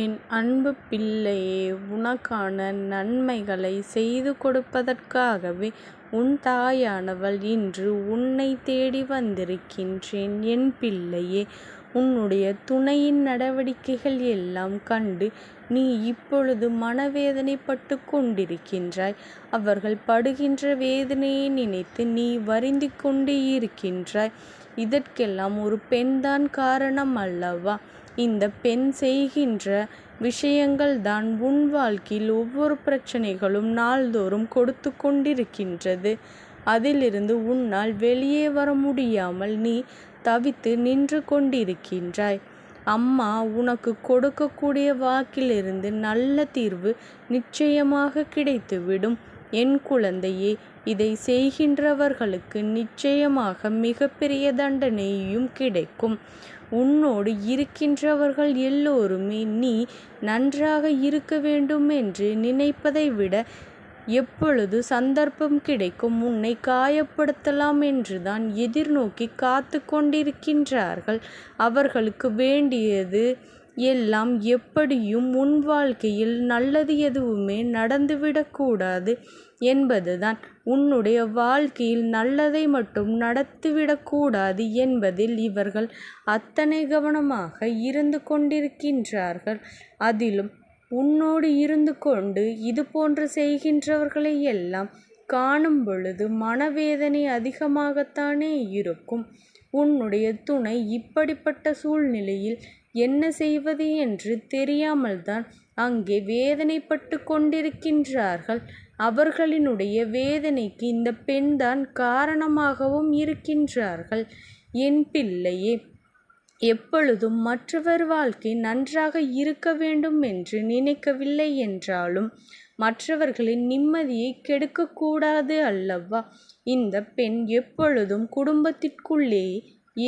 என் அன்பு பிள்ளையே உனக்கான நன்மைகளை செய்து கொடுப்பதற்காகவே உன் தாயானவள் இன்று உன்னை தேடி வந்திருக்கின்றேன் என் பிள்ளையே. உன்னுடைய துணையின் நடவடிக்கைகள் எல்லாம் கண்டு நீ இப்பொழுது மனவேதனைப்பட்டு கொண்டிருக்கின்றாய். அவர்கள் படுகின்ற வேதனையை நினைத்து நீ வருந்தி கொண்டு இருக்கின்றாய். இதற்கெல்லாம் ஒரு பெண்தான் காரணம் அல்லவா? இந்த பெண் செய்கின்ற விஷயங்கள்தான் உன் வாழ்க்கையில் ஒவ்வொரு பிரச்சனைகளும் நாள்தோறும் கொடுத்து கொண்டிருக்கின்றது. அதிலிருந்து உன்னால் வெளியே வர முடியாமல் நீ தவித்து நின்று கொண்டிருக்கின்றாய். அம்மா உனக்கு கொடுக்கக்கூடிய வாக்கிலிருந்து நல்ல தீர்வு நிச்சயமாக கிடைத்துவிடும். என் குழந்தையே இதை செய்கின்றவர்களுக்கு நிச்சயமாக மிகப்பெரிய தண்டனையும் கிடைக்கும். உன்னோடு இருக்கின்றவர்கள் எல்லோருமே நீ நன்றாக இருக்க வேண்டுமென்று நினைப்பதை விட எப்பொழுது சந்தர்ப்பம் கிடைக்கும் உன்னை காயப்படுத்தலாம் என்றுதான் எதிர்நோக்கி காத்து கொண்டிருக்கின்றார்கள். அவர்களுக்கு வேண்டியது எல்லாம் எப்படியும் உன் வாழ்க்கையில் நல்லது எதுவுமே நடந்துவிடக்கூடாது என்பதுதான். உன்னுடைய வாழ்க்கையில் நல்லதை மட்டும் நடத்திவிடக்கூடாது என்பதில் இவர்கள் அத்தனை கவனமாக இருந்து கொண்டிருக்கின்றார்கள். அதிலும் உன்னோடு இருந்து கொண்டு இதுபோன்று செய்கின்றவர்களை எல்லாம் காணும் பொழுது மனவேதனை அதிகமாகத்தானே இருக்கும். உன்னுடைய துணை இப்படிப்பட்ட சூழ்நிலையில் என்ன செய்வது என்று தெரியாமல்தான் அங்கே வேதனைப்பட்டு கொண்டிருக்கின்றார்கள். அவர்களினுடைய வேதனைக்கு இந்த பெண்தான் காரணமாகவும் இருக்கின்றார்கள். என் பிள்ளையே எப்பொழுதும் மற்றவர் வாழ்க்கை நன்றாக இருக்க வேண்டும் என்று நினைக்கவில்லை என்றாலும் மற்றவர்களின் நிம்மதியை கெடுக்கக்கூடாது அல்லவா? இந்த பெண் எப்பொழுதும் குடும்பத்திற்குள்ளே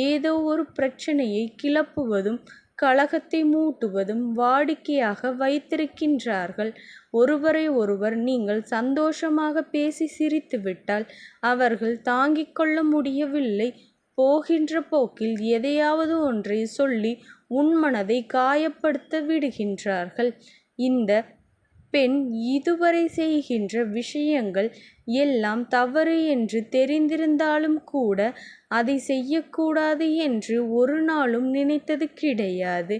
ஏதோ ஒரு பிரச்சனையை கிளப்புவதும் கலகத்தை மூட்டுவதும் வாடிக்கையாக வைத்திருக்கின்றார்கள். ஒருவரை ஒருவர் நீங்கள் சந்தோஷமாக பேசி சிரித்துவிட்டால் அவர்கள் தாங்கிக் கொள்ள முடியவில்லை போகின்ற போக்கில் எதையாவது ஒன்றை சொல்லி உன் மனதை காயப்படுத்த விடுகின்றார்கள். இந்த பெண் இதுவரை செய்கின்ற விஷயங்கள் எல்லாம் தவறு என்று தெரிந்திருந்தாலும் கூட அதை செய்யக்கூடாது என்று ஒரு நாளும் நினைத்தது கிடையாது.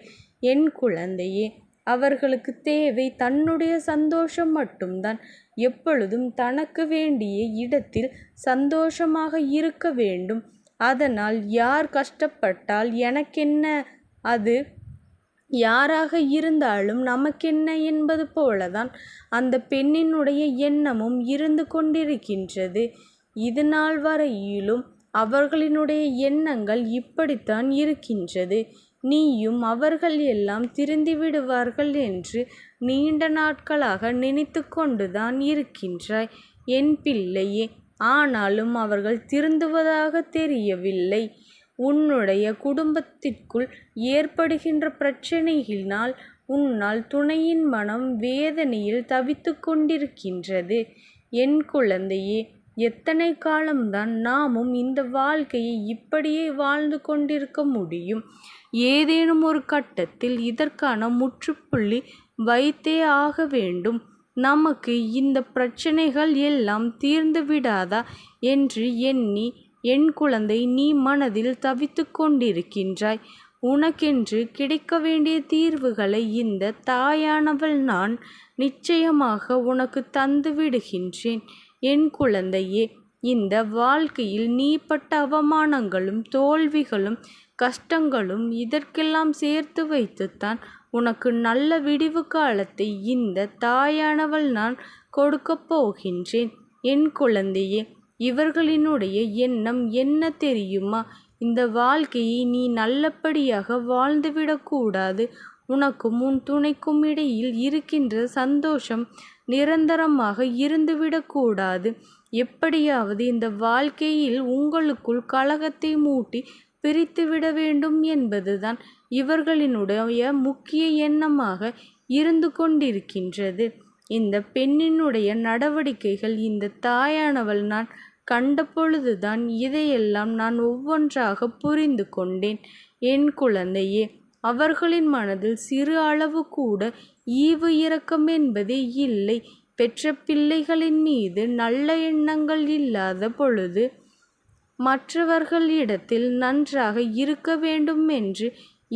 என் குழந்தையே அவர்களுக்கு தேவை தன்னுடைய சந்தோஷம் மட்டும்தான். எப்பொழுதும் தனக்கு வேண்டிய இடத்தில் சந்தோஷமாக இருக்க வேண்டும். அதனால் யார் கஷ்டப்பட்டால் எனக்கென்ன அது யாராக இருந்தாலும் நமக்கென்ன என்பது போலதான் அந்த பெண்ணினுடைய எண்ணமும் இருந்து கொண்டிருக்கின்றது. இதுநாள் வரையிலும் அவர்களினுடைய எண்ணங்கள் இப்படித்தான் இருக்கின்றது. நீயும் அவர்கள் எல்லாம் திருந்திவிடுவார்கள் என்று நீண்ட நாட்களாக நினைத்து கொண்டுதான் இருக்கின்றாய் என் பிள்ளையே. ஆனாலும் அவர்கள் திருந்துவதாக தெரியவில்லை. உன்னுடைய குடும்பத்திற்குள் ஏற்படுகின்ற பிரச்சனையினால் உன்னால் துணையின் மனம் வேதனையில் தவித்து கொண்டிருக்கின்றது. என் குழந்தையே எத்தனை காலம்தான் நாமும் இந்த வாழ்க்கையை இப்படியே வாழ்ந்து கொண்டிருக்க முடியும்? ஏதேனும் ஒரு கட்டத்தில் இதற்கான முற்றுப்புள்ளி வைத்தே ஆக வேண்டும். நமக்கு இந்த பிரச்சனைகள் எல்லாம் தீர்ந்துவிடாதா என்று எண்ணி என் குழந்தை நீ மனதில் தவித்து கொண்டிருக்கின்றாய். உனக்கென்று கிடைக்க வேண்டிய தீர்வுகளை இந்த தாயானவள் நான் நிச்சயமாக உனக்கு தந்து விடுகின்றேன். என் குழந்தையே இந்த வாழ்க்கையில் நீ பட்ட அவமானங்களும் தோல்விகளும் கஷ்டங்களும் இதற்கெல்லாம் சேர்த்து வைத்துத்தான் உனக்கு நல்ல விடிவு காலத்தை இந்த தாயானவள் நான் கொடுக்கப் போகின்றேன். என் குழந்தையே இவர்களினுடைய எண்ணம் என்ன தெரியுமா? இந்த வாழ்க்கையை நீ நல்லபடியாக வாழ்ந்துவிடக்கூடாது உனக்கும் உன் துணைக்கும் இடையில் இருக்கின்ற சந்தோஷம் நிரந்தரமாக இருந்துவிடக்கூடாது எப்படியாவது இந்த வாழ்க்கையில் உங்களுக்குள் கழகத்தை மூட்டி பிரித்துவிட வேண்டும் என்பதுதான் இவர்களினுடைய முக்கிய எண்ணமாக இருந்து கொண்டிருக்கின்றது. இந்த பெண்ணினுடைய நடவடிக்கைகள் இந்த தாயானவள் நான் கண்டபொழுதுதான் இதையெல்லாம் நான் ஒவ்வொன்றாக புரிந்து கொண்டேன். என் குழந்தையே அவர்களின் மனதில் சிறு அளவு கூட ஈவு இரக்கம் என்பதே இல்லை. பெற்ற பிள்ளைகளின் மீது நல்ல எண்ணங்கள் இல்லாத பொழுது மற்றவர்களிடத்தில் நன்றாக இருக்க வேண்டும் என்று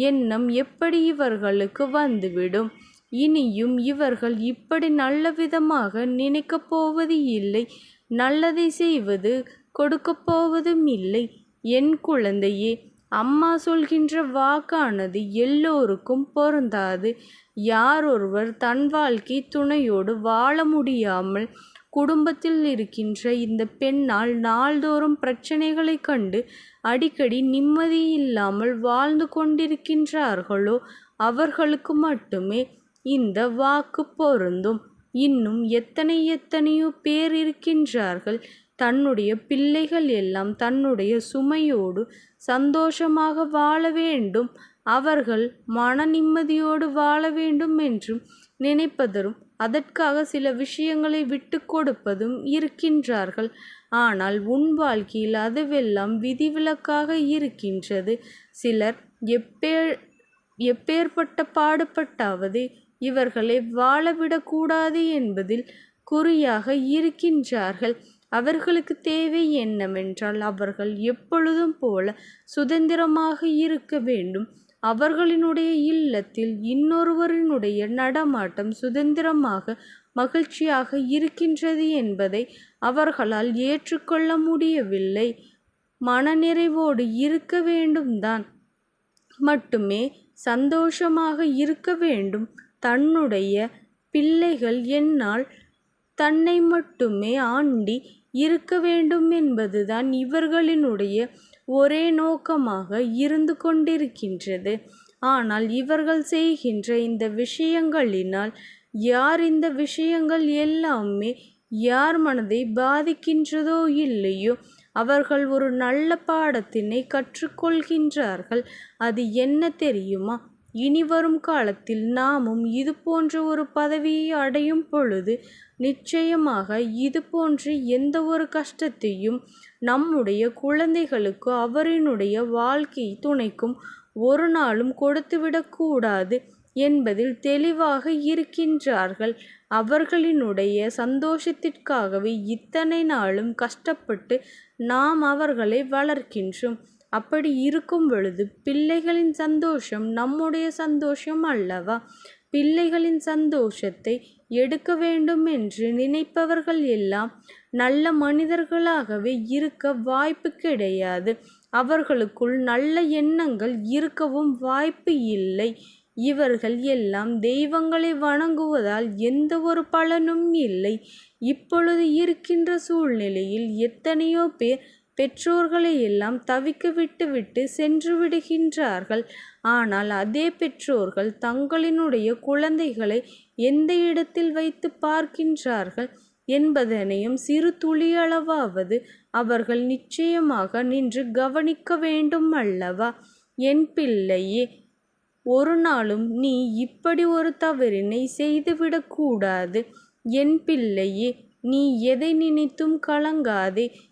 எண்ணம் எப்படி இவர்களுக்கு வந்துவிடும்? இனியும் இவர்கள் இப்படி நல்லவிதமாக நினைக்கப் போவது இல்லை. நல்லதை செய்வது கொடுக்கப் போவதும் இல்லை. என் குழந்தையே அம்மா சொல்கின்ற வாக்கானது எல்லோருக்கும் பொருந்தாது. யாரொருவர் தன் வாழ்க்கை துணையோடு வாழ முடியாமல் குடும்பத்தில் இருக்கின்ற இந்த பெண்ணால் நாள்தோறும் பிரச்சனைகளைக் கண்டு அடிக்கடி நிம்மதியில்லாமல் வாழ்ந்து கொண்டிருக்கின்றார்களோ அவர்களுக்கு மட்டுமே இந்த வாக்கு பொருந்தும். இன்னும் எத்தனை எத்தனையோ பேர் இருக்கின்றார்கள் தன்னுடைய பிள்ளைகள் எல்லாம் தன்னுடைய சுமையோடு சந்தோஷமாக வாழ வேண்டும் அவர்கள் மன நிம்மதியோடு வாழ வேண்டும் என்றும் நினைப்பதரும் அதற்காக சில விஷயங்களை விட்டு கொடுப்பதும் இருக்கின்றார்கள். ஆனால் உன் வாழ்க்கையில் அதுவெல்லாம் விதிவிலக்காக இருக்கின்றது. சிலர் எப்பேற்பட்ட பாடுபட்டாவது இவர்களை வாழவிடக்கூடாது என்பதில் குறியாக இருக்கின்றார்கள். அவர்களுக்கு தேவை என்னவென்றால் அவர்கள் எப்பொழுதும் போல சுதந்திரமாக இருக்க வேண்டும். அவர்களினுடைய இல்லத்தில் இன்னொருவரினுடைய நடமாட்டம் சுதந்திரமாக மகிழ்ச்சியாக இருக்கின்றது என்பதை அவர்களால் ஏற்றுக்கொள்ள முடியவில்லை. மனநிறைவோடு இருக்க வேண்டும்தான் மட்டுமே சந்தோஷமாக இருக்க வேண்டும். தன்னுடைய பிள்ளைகள் என்னால் தன்னை மட்டுமே ஆண்டி இருக்க வேண்டும் என்பதுதான் இவர்களினுடைய ஒரே நோக்கமாக இருந்து கொண்டிருக்கின்றது. ஆனால் இவர்கள் செய்கின்ற இந்த விஷயங்களினால் யார் இந்த விஷயங்கள் எல்லாமே யார் மனதை பாதிக்கின்றதோ இல்லையோ அவர்கள் ஒரு நல்ல பாடத்தினை கற்றுக்கொள்கின்றார்கள் அது என்ன தெரியுமா? இனிவரும் காலத்தில் நாமும் இதுபோன்ற ஒரு பதவியை அடையும் பொழுது நிச்சயமாக இதுபோன்ற எந்த ஒரு கஷ்டத்தையும் நம்முடைய குழந்தைகளுக்கு அவரினுடைய வாழ்க்கை துணைக்கும் ஒரு நாளும் கொடுத்துவிடக்கூடாது என்பதில் தெளிவாக இருக்கின்றார்கள். அவர்களினுடைய சந்தோஷத்திற்காகவே இத்தனை நாளும் கஷ்டப்பட்டு நாம் அவர்களை வளர்க்கின்றோம். அப்படி இருக்கும் பொழுது பிள்ளைகளின் சந்தோஷம் நம்முடைய சந்தோஷம் அல்லவா? பிள்ளைகளின் சந்தோஷத்தை எடுக்க வேண்டும் என்று நினைப்பவர்கள் எல்லாம் நல்ல மனிதர்களாகவே இருக்க வாய்ப்பு கிடையாது. அவர்களுக்குள் நல்ல எண்ணங்கள் இருக்கவும் வாய்ப்பு இல்லை. இவர்கள் எல்லாம் தெய்வங்களை வணங்குவதால் எந்த ஒரு பலனும் இல்லை. இப்பொழுது இருக்கின்ற சூழ்நிலையில் எத்தனையோ பேர் பெற்றோர்களை எல்லாம் தவிக்க விட்டுவிட்டு சென்று விடுகின்றார்கள். ஆனால் அதே பெற்றோர்கள் தங்களினுடைய குழந்தைகளை எந்த இடத்தில் வைத்து பார்க்கின்றார்கள் என்பதனையும் சிறு துளியளவாவது அவர்கள் நிச்சயமாக நின்று கவனிக்க வேண்டும் அல்லவா? என் பிள்ளையே ஒரு நாளும் நீ இப்படி ஒரு தவறினை செய்துவிடக்கூடாது என் பிள்ளையே நீ எதை நினைத்தும் கலங்காதே.